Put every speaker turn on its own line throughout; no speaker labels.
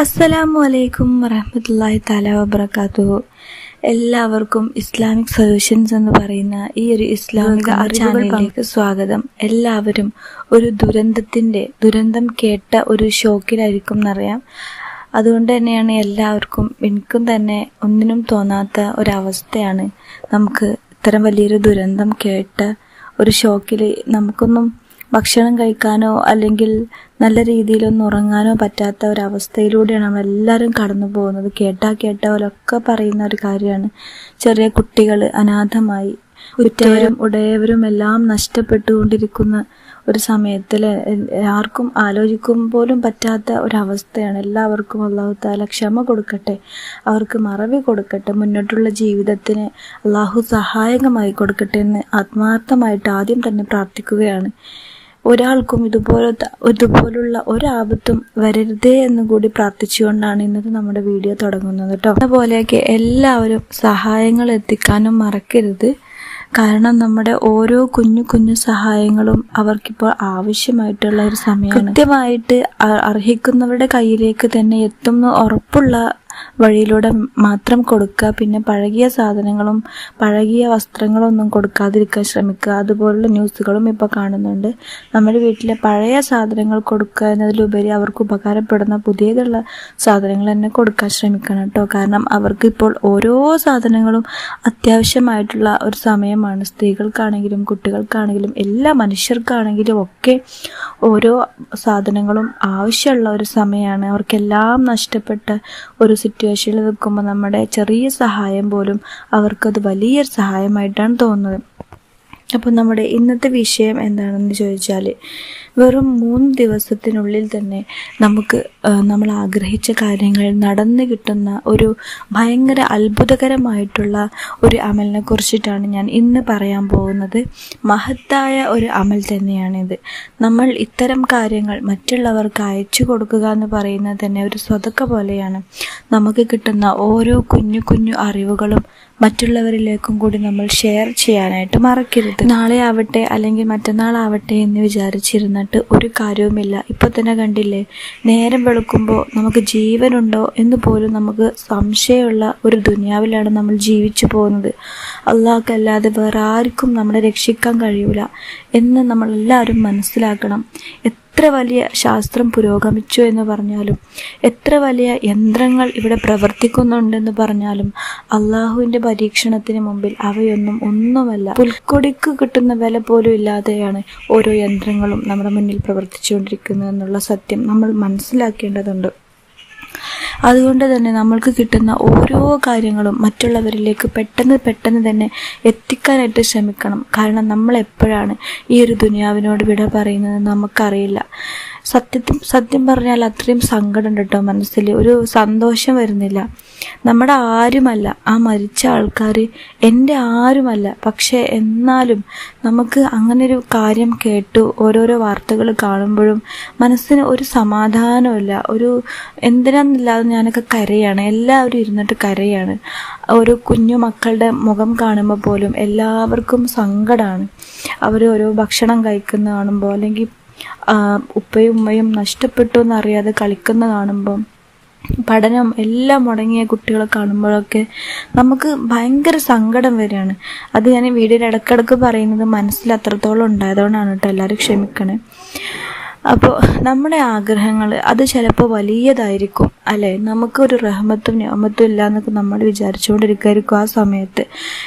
അസ്സലാമു അലൈക്കും വറഹമത്തല്ലാഹി താല വബർക്കാത്തു എല്ലാവർക്കും ഇസ്ലാമിക് സൊല്യൂഷൻസ് എന്ന് പറയുന്ന ഈ ഒരു ഇസ്ലാമിക ചാനലിലേക്ക് സ്വാഗതം. എല്ലാവരും ഒരു ദുരന്തത്തിന്റെ ദുരന്തം കേട്ട ഒരു ഷോക്കിലായിരിക്കും എന്നറിയാം. അതുകൊണ്ട് തന്നെയാണ് എല്ലാവർക്കും എനിക്കും തന്നെ ഒന്നിനും തോന്നാത്ത ഒരവസ്ഥയാണ് നമുക്ക് ഇത്തരം വലിയൊരു ദുരന്തം കേട്ട ഒരു ഷോക്കിൽ നമുക്കൊന്നും ഭക്ഷണം കഴിക്കാനോ അല്ലെങ്കിൽ നല്ല രീതിയിലൊന്നും ഉറങ്ങാനോ പറ്റാത്ത ഒരവസ്ഥയിലൂടെയാണ് നമ്മളെല്ലാവരും കടന്നു പോകുന്നത്. കേട്ടാ കേട്ടവരൊക്കെ പറയുന്ന ഒരു കാര്യമാണ്. ചെറിയ കുട്ടികൾ അനാഥമായി ഉറ്റവരും ഉടയവരും എല്ലാം നഷ്ടപ്പെട്ടുകൊണ്ടിരിക്കുന്ന ഒരു സമയത്തിൽ ആർക്കും ആലോചിക്കും പോലും പറ്റാത്ത ഒരവസ്ഥയാണ്. എല്ലാവർക്കും അള്ളാഹു താല ക്ഷമ കൊടുക്കട്ടെ അവർക്ക് മറവി കൊടുക്കട്ടെ മുന്നോട്ടുള്ള ജീവിതത്തിന് അള്ളാഹു സഹായകമായി കൊടുക്കട്ടെ എന്ന് ആത്മാർത്ഥമായിട്ട് ആദ്യം തന്നെ പ്രാർത്ഥിക്കുകയാണ്. ഒരാൾക്കും ഇതുപോലത്തെ ഇതുപോലുള്ള ഒരാപത്തും വരരുതേ എന്ന് കൂടി പ്രാർത്ഥിച്ചുകൊണ്ടാണ് ഇന്നത്തെ നമ്മുടെ വീഡിയോ തുടങ്ങുന്നത് കേട്ടോ അതുപോലെയൊക്കെ എല്ലാവരും സഹായങ്ങൾ എത്തിക്കാനും മറക്കരുത്. കാരണം നമ്മുടെ ഓരോ കുഞ്ഞു കുഞ്ഞു സഹായങ്ങളും അവർക്കിപ്പോൾ ആവശ്യമായിട്ടുള്ള ഒരു സമയമാണ്. കൃത്യമായിട്ട് അർഹിക്കുന്നവരുടെ കയ്യിലേക്ക് തന്നെ എത്തുന്ന ഉറപ്പുള്ള വഴിയിലൂടെ മാത്രം കൊടുക്കുക. പിന്നെ പഴകിയ സാധനങ്ങളും പഴകിയ വസ്ത്രങ്ങളും ഒന്നും കൊടുക്കാതിരിക്കാൻ ശ്രമിക്കുക. അതുപോലുള്ള ന്യൂസുകളും ഇപ്പോൾ കാണുന്നുണ്ട്. നമ്മുടെ വീട്ടിലെ പഴയ സാധനങ്ങൾ കൊടുക്കുക എന്നതിലുപരി അവർക്ക് ഉപകാരപ്പെടുന്ന പുതിയതുള്ള സാധനങ്ങൾ തന്നെ കൊടുക്കാൻ ശ്രമിക്കണം കേട്ടോ. കാരണം അവർക്ക് ഇപ്പോൾ ഓരോ സാധനങ്ങളും അത്യാവശ്യമായിട്ടുള്ള ഒരു സമയമാണ്. സ്ത്രീകൾക്കാണെങ്കിലും കുട്ടികൾക്കാണെങ്കിലും എല്ലാ മനുഷ്യർക്കാണെങ്കിലും ഒക്കെ ഓരോ സാധനങ്ങളും ആവശ്യമുള്ള ഒരു സമയമാണ്. അവർക്കെല്ലാം നഷ്ടപ്പെട്ട ഒരു സിറ്റുവേഷനിൽ നിൽക്കുമ്പോൾ നമ്മുടെ ചെറിയ സഹായം പോലും അവർക്കത് വലിയൊരു സഹായമായിട്ടാണ് തോന്നുന്നത്. അപ്പോൾ നമ്മുടെ ഇന്നത്തെ വിഷയം എന്താണെന്ന് ചോദിച്ചാൽ വെറും മൂന്ന് ദിവസത്തിനുള്ളിൽ തന്നെ നമുക്ക് നമ്മൾ ആഗ്രഹിച്ച കാര്യങ്ങൾ നടന്നു കിട്ടുന്ന ഒരു ഭയങ്കര അത്ഭുതകരമായിട്ടുള്ള ഒരു അമലിനെ കുറിച്ചിട്ടാണ് ഞാൻ ഇന്ന് പറയാൻ പോകുന്നത്. മഹത്തായ ഒരു അമൽ തന്നെയാണിത്. നമ്മൾ ഇത്തരം കാര്യങ്ങൾ മറ്റുള്ളവർക്ക് അയച്ചു കൊടുക്കുക എന്ന് പറയുന്നത് തന്നെ ഒരു സ്വതക്ക പോലെയാണ്. നമുക്ക് കിട്ടുന്ന ഓരോ കുഞ്ഞു കുഞ്ഞു അറിവുകളും മറ്റുള്ളവരിലേക്കും കൂടി നമ്മൾ ഷെയർ ചെയ്യാനായിട്ട് മറക്കരുത്. നാളെ ആവട്ടെ അല്ലെങ്കിൽ മറ്റന്നാളാവട്ടെ എന്ന് വിചാരിച്ചിരുന്നിട്ട് ഒരു കാര്യവുമില്ല. ഇപ്പൊ തന്നെ കണ്ടില്ലേ? നേരം വെളുക്കുമ്പോൾ നമുക്ക് ജീവനുണ്ടോ എന്ന് പോലും നമുക്ക് സംശയമുള്ള ഒരു ദുനിയാവിലാണ് നമ്മൾ ജീവിച്ചു പോകുന്നത്. അള്ളാഹ്ക്കല്ലാതെ വേറെ ആർക്കും നമ്മളെ രക്ഷിക്കാൻ കഴിയൂല എന്ന് നമ്മളെല്ലാവരും മനസ്സിലാക്കണം. എത്ര വലിയ ശാസ്ത്രം പുരോഗമിച്ചു എന്ന് പറഞ്ഞാലും എത്ര വലിയ യന്ത്രങ്ങൾ ഇവിടെ പ്രവർത്തിക്കുന്നുണ്ടെന്ന് പറഞ്ഞാലും അള്ളാഹുവിന്റെ പരീക്ഷണത്തിന് മുമ്പിൽ അവയൊന്നും ഒന്നുമല്ല. പുൽക്കൊടിക്ക് കിട്ടുന്ന വില പോലും ഇല്ലാതെയാണ് ഓരോ യന്ത്രങ്ങളും നമ്മുടെ മുന്നിൽ പ്രവർത്തിച്ചുകൊണ്ടിരിക്കുന്നത് എന്നുള്ള സത്യം നമ്മൾ മനസ്സിലാക്കേണ്ടതുണ്ട്. അതുകൊണ്ട് തന്നെ നമ്മൾക്ക് കിട്ടുന്ന ഓരോ കാര്യങ്ങളും മറ്റുള്ളവരിലേക്ക് പെട്ടെന്ന് പെട്ടെന്ന് തന്നെ എത്തിക്കാനായിട്ട് ശ്രമിക്കണം. കാരണം നമ്മൾ എപ്പോഴാണ് ഈ ഒരു ദുനിയാവിനോട് വിട പറയുന്നത് നമുക്കറിയില്ല. സത്യത്തിൽ സത്യം പറഞ്ഞാൽ അത്രയും സങ്കടം കേട്ടോ മനസ്സിൽ. ഒരു സന്തോഷം വരുന്നില്ല. നമ്മുടെ ആരുമല്ല. ആ മരിച്ച ആൾക്കാർ എന്റെ ആരുമല്ല. പക്ഷേ എന്നാലും നമുക്ക് അങ്ങനെ ഒരു കാര്യം കേട്ടു. ഓരോരോ വാർത്തകൾ കാണുമ്പോഴും മനസ്സിന് ഒരു സമാധാനമില്ല ഒരു എന്തിനാന്നില്ലാതെ ഞാനൊക്കെ കരയാണ്. എല്ലാവരും ഇരുന്നിട്ട് കരയാണ്. ഓരോ കുഞ്ഞു മക്കളുടെ മുഖം കാണുമ്പോൾ പോലും എല്ലാവർക്കും സങ്കടമാണ് അവർ ഓരോ ഭക്ഷണം കഴിക്കുന്ന കാണുമ്പോൾ അല്ലെങ്കിൽ ഉപ്പയും ഉമ്മയും നഷ്ടപ്പെട്ടു എന്നറിയാതെ കളിക്കുന്ന കാണുമ്പം പഠനം എല്ലാം മുടങ്ങിയ കുട്ടികളെ കാണുമ്പോഴൊക്കെ നമുക്ക് ഭയങ്കര സങ്കടം വരികയാണ്. അത് ഞാൻ വീടിന് ഇടക്കിടക്ക് പറയുന്നത് മനസ്സിൽ അത്രത്തോളം ഉണ്ടായതുകൊണ്ടാണ് കേട്ടോ എല്ലാവരും ക്ഷമിക്കണേ. അപ്പോൾ നമ്മുടെ ആഗ്രഹങ്ങൾ അത് ചിലപ്പോൾ വലിയതായിരിക്കും അല്ലേ? നമുക്കൊരു റഹ്മത്തും ഞാമത്തും ഇല്ല എന്നൊക്കെ നമ്മൾ വിചാരിച്ചുകൊണ്ടിരിക്കുമായിരിക്കും ആ സമയത്ത്.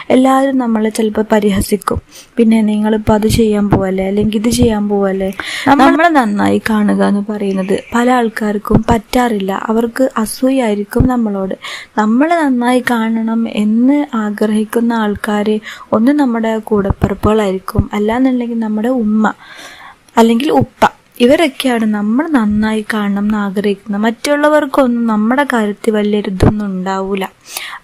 എല്ലാവരും നമ്മളെ ചിലപ്പോൾ പരിഹസിക്കും. പിന്നെ നിങ്ങളിപ്പോൾ അത് ചെയ്യാൻ പോവല്ലേ? അല്ലെങ്കിൽ ഇത് ചെയ്യാൻ പോവല്ലേ? നമ്മളെ നന്നായി കാണുക എന്ന് പറയുന്നത് പല ആൾക്കാർക്കും പറ്റാറില്ല. അവർക്ക് അസൂയായിരിക്കും നമ്മളോട്. നമ്മളെ നന്നായി കാണണം എന്ന് ആഗ്രഹിക്കുന്ന ആൾക്കാർ ഒന്ന് നമ്മുടെ കൂടപ്പിറപ്പുകളായിരിക്കും. അല്ലാന്നുണ്ടെങ്കിൽ നമ്മുടെ ഉമ്മ അല്ലെങ്കിൽ ഉപ്പ ഇവരൊക്കെയാണ് നമ്മൾ നന്നായി കാണണം എന്ന് ആഗ്രഹിക്കുന്നത്. മറ്റുള്ളവർക്കൊന്നും നമ്മുടെ കാര്യത്തിൽ വലിയ ഇതൊന്നും ഉണ്ടാവില്ല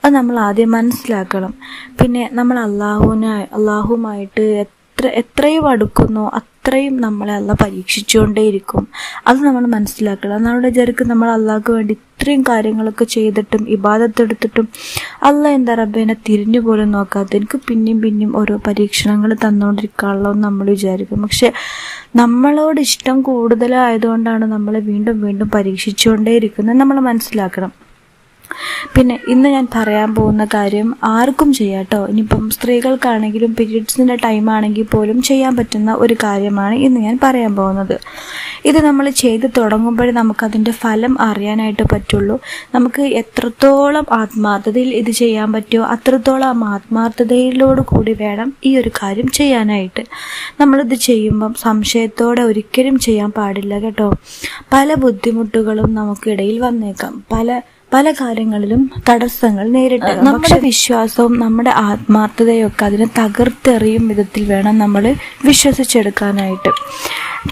അത് നമ്മൾ ആദ്യം മനസ്സിലാക്കണം. പിന്നെ നമ്മൾ അള്ളാഹുവിനായി അള്ളാഹുമായിട്ട് എത്ര എത്രയും അടുക്കുന്നോ. അത്രയും നമ്മളെ അല്ല പരീക്ഷിച്ചുകൊണ്ടേയിരിക്കും. അത് നമ്മൾ മനസ്സിലാക്കണം. നമ്മുടെ ജർക്ക് നമ്മൾ അള്ളാഹ്ക്ക് വേണ്ടി ഇത്രയും കാര്യങ്ങളൊക്കെ ചെയ്തിട്ടും ഇബാദത്തെടുത്തിട്ടും അല്ല എന്താ റബ്ബേനെ തിരിഞ്ഞു പോലും നോക്കാത്ത എനിക്ക് പിന്നെയും പിന്നെയും ഓരോ പരീക്ഷണങ്ങൾ തന്നുകൊണ്ടിരിക്കാനുള്ള നമ്മൾ വിചാരിക്കും. പക്ഷെ നമ്മളോട് ഇഷ്ടം കൂടുതലായതുകൊണ്ടാണ് നമ്മളെ വീണ്ടും വീണ്ടും പരീക്ഷിച്ചുകൊണ്ടേയിരിക്കുന്നത്. നമ്മൾ മനസ്സിലാക്കണം. പിന്നെ ഇന്ന് ഞാൻ പറയാൻ പോകുന്ന കാര്യം ആർക്കും ചെയ്യാം കേട്ടോ ഇനിയിപ്പം സ്ത്രീകൾക്കാണെങ്കിലും പീരീഡ്സിന്റെ ടൈം ആണെങ്കിൽ പോലും ചെയ്യാൻ പറ്റുന്ന ഒരു കാര്യമാണ് ഇന്ന് ഞാൻ പറയാൻ പോകുന്നത്. ഇത് നമ്മൾ ചെയ്ത് തുടങ്ങുമ്പോഴേ നമുക്കതിന്റെ ഫലം അറിയാനായിട്ട് പറ്റുള്ളൂ. നമുക്ക് എത്രത്തോളം ആത്മാർത്ഥതയിൽ ഇത് ചെയ്യാൻ പറ്റുമോ അത്രത്തോളം ആത്മാർത്ഥതയിലോട് കൂടി വേണം ഈ ഒരു കാര്യം ചെയ്യാനായിട്ട്. നമ്മളിത് ചെയ്യുമ്പം സംശയത്തോടെ ഒരിക്കലും ചെയ്യാൻ പാടില്ല കേട്ടോ. പല ബുദ്ധിമുട്ടുകളും നമുക്കിടയിൽ വന്നേക്കാം. പല പല കാര്യങ്ങളിലും തടസ്സങ്ങൾ നേരിട്ട്. നമ്മുടെ വിശ്വാസവും നമ്മുടെ ആത്മാർത്ഥതയൊക്കെ അതിനെ തകർത്തെറിയും വിധത്തിൽ വേണം നമ്മൾ വിശ്വസിച്ചെടുക്കാനായിട്ട്.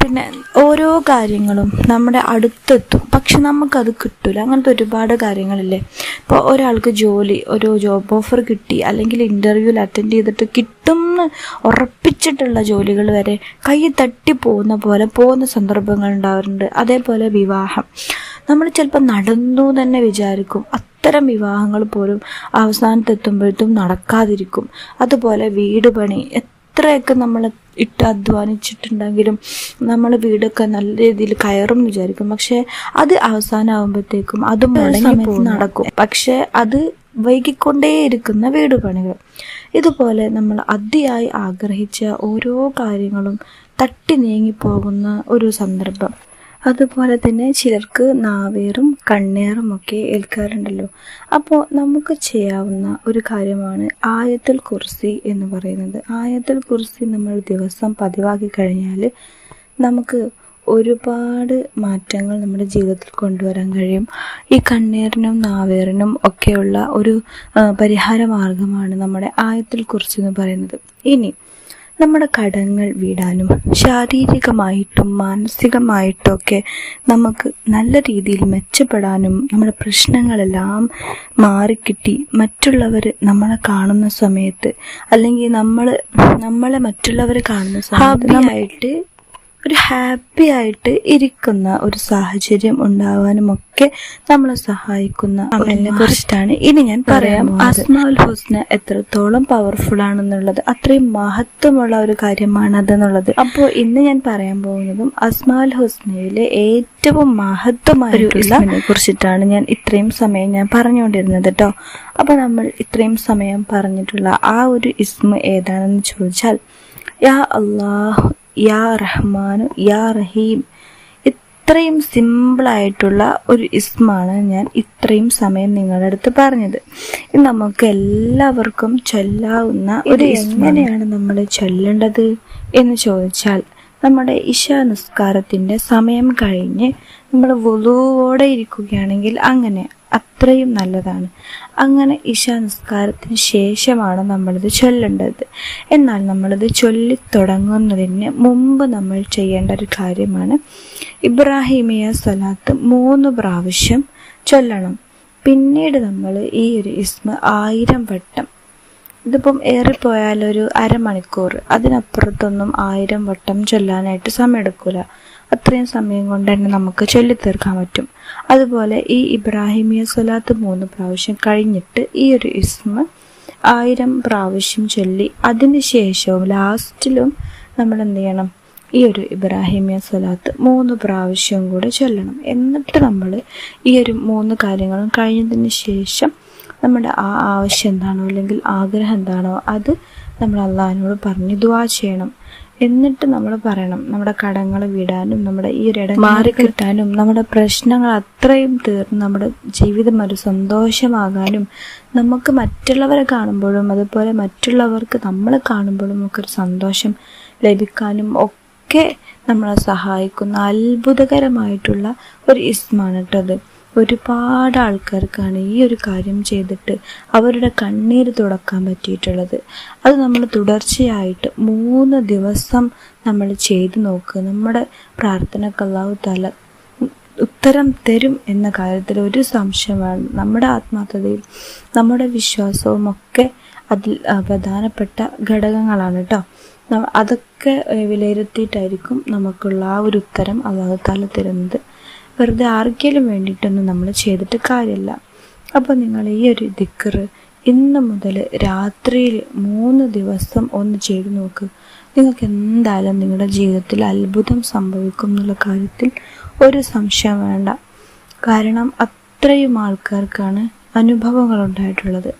പിന്നെ ഓരോ കാര്യങ്ങളും നമ്മുടെ അടുത്തെത്തും. പക്ഷെ നമുക്കത് കിട്ടില്ല അങ്ങനത്തെ ഒരുപാട് കാര്യങ്ങളില്ലേ. ഇപ്പോൾ ഒരാൾക്ക് ജോലി ഒരു ജോബ് ഓഫർ കിട്ടി അല്ലെങ്കിൽ ഇന്റർവ്യൂവിൽ അറ്റൻഡ് ചെയ്തിട്ട് കിട്ടുമെന്ന് ഉറപ്പിച്ചിട്ടുള്ള ജോലികൾ വരെ കൈ തട്ടി പോകുന്ന പോലെ പോകുന്ന സന്ദർഭങ്ങൾ ഉണ്ടാവാറുണ്ട്. അതേപോലെ വിവാഹം. നമ്മൾ ചിലപ്പോൾ നടന്നു തന്നെ വിചാരിക്കും. അത്തരം വിവാഹങ്ങൾ പോലും അവസാനത്തെത്തുമ്പോഴത്തും നടക്കാതിരിക്കും. അതുപോലെ വീട് പണി എത്രയൊക്കെ നമ്മൾ ഇട്ട് അധ്വാനിച്ചിട്ടുണ്ടെങ്കിലും നമ്മൾ വീടൊക്കെ നല്ല രീതിയിൽ കയറും വിചാരിക്കും. പക്ഷെ അത് അവസാനമാകുമ്പോഴത്തേക്കും അത് മുടങ്ങി നടക്കും. പക്ഷെ അത് വൈകിക്കൊണ്ടേയിരിക്കുന്ന വീട് പണികൾ. ഇതുപോലെ നമ്മൾ അതിയായി ആഗ്രഹിച്ച ഓരോ കാര്യങ്ങളും തട്ടി നീങ്ങി പോകുന്ന ഒരു സന്ദർഭം. അതുപോലെ തന്നെ ചിലർക്ക് നാവേറും കണ്ണേറും ഒക്കെ ഏൽക്കാറുണ്ടല്ലോ. അപ്പോൾ നമുക്ക് ചെയ്യാവുന്ന ഒരു കാര്യമാണ് ആയത്തിൽ കുർസി എന്ന് പറയുന്നത്. ആയത്തിൽ കുർസി നമ്മൾ ദിവസം പതിവാക്കി കഴിഞ്ഞാൽ നമുക്ക് ഒരുപാട് മാറ്റങ്ങൾ നമ്മുടെ ജീവിതത്തിൽ കൊണ്ടുവരാൻ കഴിയും. ഈ കണ്ണീറിനും നാവേറിനും ഒക്കെയുള്ള ഒരു പരിഹാര മാർഗമാണ് നമ്മുടെ ആയത്തിൽ കുറിച്ച് എന്ന് പറയുന്നത്. ഇനി നമ്മുടെ കടങ്ങൾ വീടാനും ശാരീരികമായിട്ടും മാനസികമായിട്ടൊക്കെ നമുക്ക് നല്ല രീതിയിൽ മെച്ചപ്പെടാനും നമ്മുടെ പ്രശ്നങ്ങളെല്ലാം മാറിക്കിട്ടി മറ്റുള്ളവർ നമ്മളെ കാണുന്ന സമയത്ത് അല്ലെങ്കിൽ നമ്മൾ നമ്മളെ മറ്റുള്ളവർ കാണുന്ന സമയത്ത് ഒരു ഹാപ്പി ആയിട്ട് ഇരിക്കുന്ന ഒരു സാഹചര്യം ഉണ്ടാവാനും ഒക്കെ നമ്മളെ സഹായിക്കുന്ന അമലിനെ കുറിച്ചിട്ടാണ് ഇനി ഞാൻ പറയാം അസ്മാൽ ഹുസ്ന എത്രത്തോളം പവർഫുൾ ആണെന്നുള്ളത് അത്രയും മഹത്വമുള്ള ഒരു കാര്യമാണ് അതെന്നുള്ളത് അപ്പോൾ ഇന്ന് ഞാൻ പറയാൻ പോകുന്നതും അസ്മാൽ ഹുസ്നയിലെ ഏറ്റവും മഹത്വമായിട്ടുള്ള കുറിച്ചിട്ടാണ് ഞാൻ ഇത്രയും സമയം ഞാൻ പറഞ്ഞുകൊണ്ടിരുന്നത് കേട്ടോ അപ്പൊ നമ്മൾ ഇത്രയും സമയം പറഞ്ഞിട്ടുള്ള ആ ഒരു ഇസ്മ ഏതാണെന്ന് ചോദിച്ചാൽ യാ അള്ളാഹു യാ റഹ്മാനു യാ റഹീം. ഇത്രയും സിമ്പിളായിട്ടുള്ള ഒരു ഇസ്മാണ് ഞാൻ ഇത്രയും സമയം നിങ്ങളുടെ അടുത്ത് പറഞ്ഞത്. ഇത് നമുക്ക് എല്ലാവർക്കും ചൊല്ലാവുന്ന ഒരു എങ്ങനെയാണ് നമ്മൾ ചൊല്ലേണ്ടത് എന്ന് ചോദിച്ചാൽ നമ്മുടെ ഇശാ നിസ്കാരത്തിന്റെ സമയം കഴിഞ്ഞ് നമ്മൾ വുളുവോടെ ഇരിക്കുകയാണെങ്കിൽ അങ്ങനെ അത്രയും നല്ലതാണ്. അങ്ങനെ ഇശ നിസ്കാരത്തിന് ശേഷമാണ് നമ്മളിത് ചൊല്ലേണ്ടത്. എന്നാൽ നമ്മളിത് ചൊല്ലി തുടങ്ങുന്നതിന് മുമ്പ് നമ്മൾ ചെയ്യേണ്ട ഒരു കാര്യമാണ് ഇബ്രാഹിമിയ സ്വലാത്ത് മൂന്ന് പ്രാവശ്യം ചൊല്ലണം. പിന്നീട് നമ്മൾ ഈ ഒരു ഇസ്മ ആയിരം വട്ടം. ഇതിപ്പം ഏറിപ്പോയാൽ ഒരു അരമണിക്കൂർ. അതിനപ്പുറത്തൊന്നും ആയിരം വട്ടം ചൊല്ലാനായിട്ട് സമയമെടുക്കില്ല അത്രയും സമയം കൊണ്ട് തന്നെ നമുക്ക് ചൊല്ലിത്തീർക്കാൻ പറ്റും. അതുപോലെ ഈ ഇബ്രാഹിമിയ സ്വലാത്ത് മൂന്ന് പ്രാവശ്യം കഴിഞ്ഞിട്ട് ഈ ഒരു ഇസ്മ ആയിരം പ്രാവശ്യം ചൊല്ലി അതിനുശേഷവും ലാസ്റ്റിലും നമ്മൾ എന്ത് ചെയ്യണം? ഈ ഒരു ഇബ്രാഹിമിയ സ്വലാത്ത് മൂന്ന് പ്രാവശ്യം കൂടെ ചൊല്ലണം. എന്നിട്ട് നമ്മൾ ഈ ഒരു മൂന്ന് കാര്യങ്ങളും കഴിഞ്ഞതിന് ശേഷം നമ്മുടെ ആ ആവശ്യം എന്താണോ അല്ലെങ്കിൽ ആഗ്രഹം എന്താണോ അത് നമ്മൾ അള്ളാഹിനോട് പറഞ്ഞ് ദുവാ ചെയ്യണം. എന്നിട്ട് നമ്മൾ പറയണം നമ്മുടെ കടങ്ങൾ വിടാനും നമ്മുടെ ഈ ഒരു ഇടം മാറിക്കിട്ടാനും നമ്മുടെ പ്രശ്നങ്ങൾ അത്രയും തീർന്ന് നമ്മുടെ ജീവിതം ഒരു സന്തോഷമാകാനും നമുക്ക് മറ്റുള്ളവരെ കാണുമ്പോഴും അതുപോലെ മറ്റുള്ളവർക്ക് നമ്മൾ കാണുമ്പോഴും ഒക്കെ ഒരു സന്തോഷം ലഭിക്കാനും ഒക്കെ നമ്മളെ സഹായിക്കുന്ന അത്ഭുതകരമായിട്ടുള്ള ഒരു ഇസ്മാണ് കേട്ടത് ഒരുപാട് ആൾക്കാർക്കാണ് ഈ ഒരു കാര്യം ചെയ്തിട്ട് അവരുടെ കണ്ണീര് തുടക്കാൻ പറ്റിയിട്ടുള്ളത്. അത് നമ്മൾ തുടർച്ചയായിട്ട് മൂന്ന് ദിവസം നമ്മൾ ചെയ്തു നോക്കുക നമ്മുടെ പ്രാർത്ഥനക്ക് അള്ളാഹു തല ഉത്തരം തരും എന്ന കാര്യത്തിൽ ഒരു സംശയമാണ് നമ്മുടെ ആത്മാർത്ഥതയും നമ്മുടെ വിശ്വാസവും ഒക്കെ അതിൽ പ്രധാനപ്പെട്ട ഘടകങ്ങളാണ് കേട്ടോ അതൊക്കെ വിലയിരുത്തിയിട്ടായിരിക്കും നമുക്കുള്ള ആ ഒരു ഉത്തരം അള്ളാഹു താല തരുന്നത്. വെറുതെ ആർക്കെങ്കിലും വേണ്ടിയിട്ടൊന്നും നമ്മൾ ചെയ്തിട്ട് കാര്യമില്ല അപ്പോൾ നിങ്ങൾ ഈ ഒരു ദിക്കറ് ഇന്ന് മുതൽ രാത്രിയിൽ മൂന്ന് ദിവസം ഒന്ന് ചെയ്തു നോക്ക്. നിങ്ങൾക്ക് എന്തായാലും നിങ്ങളുടെ ജീവിതത്തിൽ അത്ഭുതം സംഭവിക്കും എന്നുള്ള കാര്യത്തിൽ ഒരു സംശയം വേണ്ട. കാരണം അത്രയും ആൾക്കാർക്കാണ് അനുഭവങ്ങൾ ഉണ്ടായിട്ടുള്ളത്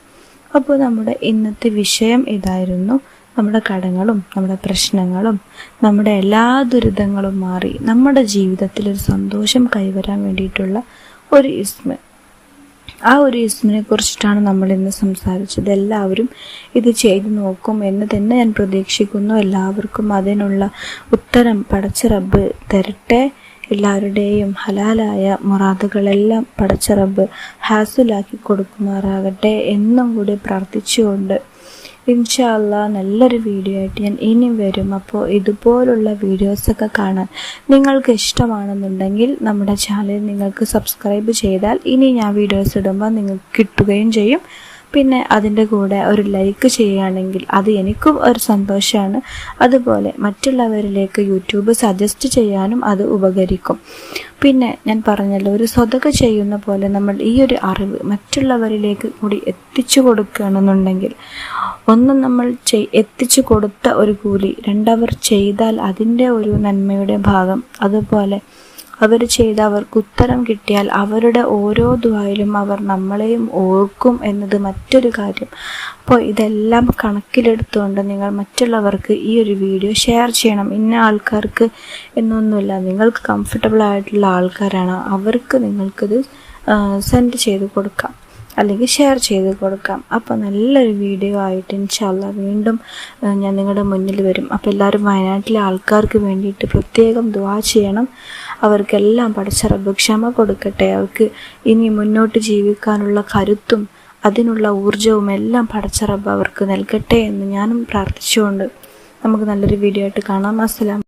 അപ്പോൾ നമ്മുടെ ഇന്നത്തെ വിഷയം ഇതായിരുന്നു. നമ്മുടെ കടങ്ങളും നമ്മുടെ പ്രശ്നങ്ങളും നമ്മുടെ എല്ലാ ദുരിതങ്ങളും മാറി നമ്മുടെ ജീവിതത്തിൽ ഒരു സന്തോഷം കൈവരാൻ വേണ്ടിയിട്ടുള്ള ഒരു ഇസ്മ. ആ ഒരു ഇസ്മിനെ കുറിച്ചിട്ടാണ് നമ്മൾ ഇന്ന് സംസാരിച്ചത്. എല്ലാവരും ഇത് ചെയ്തു നോക്കും എന്ന് തന്നെ ഞാൻ പ്രതീക്ഷിക്കുന്നു. എല്ലാവർക്കും അതിനുള്ള ഉത്തരം പടച്ച റബ്ബ് തരട്ടെ. എല്ലാവരുടെയും ഹലാലായ മുറാദുകളെല്ലാം പടച്ച റബ്ബ് ഹാസിലാക്കി കൊടുക്കുമാറാകട്ടെ എന്നും കൂടി പ്രാർത്ഥിച്ചുകൊണ്ട് ഇൻഷാല്ല നല്ലൊരു വീഡിയോ ആയിട്ട് ഞാൻ ഇനി വരും. അപ്പോൾ ഇതുപോലുള്ള വീഡിയോസൊക്കെ കാണാൻ നിങ്ങൾക്ക് ഇഷ്ടമാണെന്നുണ്ടെങ്കിൽ നമ്മുടെ ചാനൽ നിങ്ങൾക്ക് സബ്സ്ക്രൈബ് ചെയ്താൽ ഇനി ഞാൻ വീഡിയോസ് ഇടുമ്പോൾ നിങ്ങൾക്ക് കിട്ടുകയും ചെയ്യും. പിന്നെ അതിന്റെ കൂടെ ഒരു ലൈക്ക് ചെയ്യുകയാണെങ്കിൽ അത് എനിക്കും ഒരു സന്തോഷമാണ് അതുപോലെ മറ്റുള്ളവരിലേക്ക് യൂട്യൂബ് സജസ്റ്റ് ചെയ്യാനും അത് ഉപകരിക്കും. പിന്നെ ഞാൻ പറഞ്ഞല്ലോ ഒരു സ്വതക ചെയ്യുന്ന പോലെ നമ്മൾ ഈ ഒരു അറിവ് മറ്റുള്ളവരിലേക്ക് കൂടി എത്തിച്ചു കൊടുക്കുകയാണെന്നുണ്ടെങ്കിൽ ഒന്ന് നമ്മൾ എത്തിച്ചു കൊടുത്ത ഒരു കൂലി രണ്ടവർ ചെയ്താൽ അതിന്റെ ഒരു നന്മയുടെ ഭാഗം അതുപോലെ അവർ ചെയ്ത അവർക്ക് ഉത്തരം കിട്ടിയാൽ അവരുടെ ഓരോ ദ്വായിലും അവർ നമ്മളെയും ഓർക്കും എന്നത് മറ്റൊരു കാര്യം. അപ്പോൾ ഇതെല്ലാം കണക്കിലെടുത്തുകൊണ്ട് നിങ്ങൾ മറ്റുള്ളവർക്ക് ഈ ഒരു വീഡിയോ ഷെയർ ചെയ്യണം. ഇന്ന ആൾക്കാർക്ക് എന്നൊന്നുമില്ല. നിങ്ങൾക്ക് കംഫർട്ടബിൾ ആയിട്ടുള്ള ആൾക്കാരാണ്. അവർക്ക് നിങ്ങൾക്കിത് സെൻഡ് ചെയ്ത് കൊടുക്കാം. അല്ലെങ്കിൽ ഷെയർ ചെയ്ത് കൊടുക്കാം. അപ്പോൾ നല്ലൊരു വീഡിയോ ആയിട്ട് ഇൻഷാല്ല വീണ്ടും ഞാൻ നിങ്ങളുടെ മുന്നിൽ വരും. അപ്പോൾ എല്ലാവരും വയനാട്ടിലെ ആൾക്കാർക്ക് വേണ്ടിയിട്ട് പ്രത്യേകം ദുവാ ചെയ്യണം. അവർക്കെല്ലാം പഠിച്ച റബ്ബ് ക്ഷമ കൊടുക്കട്ടെ. അവർക്ക് ഇനി മുന്നോട്ട് ജീവിക്കാനുള്ള കരുത്തും അതിനുള്ള ഊർജവും എല്ലാം പടച്ച റബ്ബ് അവർക്ക് നൽകട്ടെ എന്ന് ഞാനും പ്രാർത്ഥിച്ചുകൊണ്ട് നമുക്ക് നല്ലൊരു വീഡിയോ ആയിട്ട് കാണാം. അസ്സലാം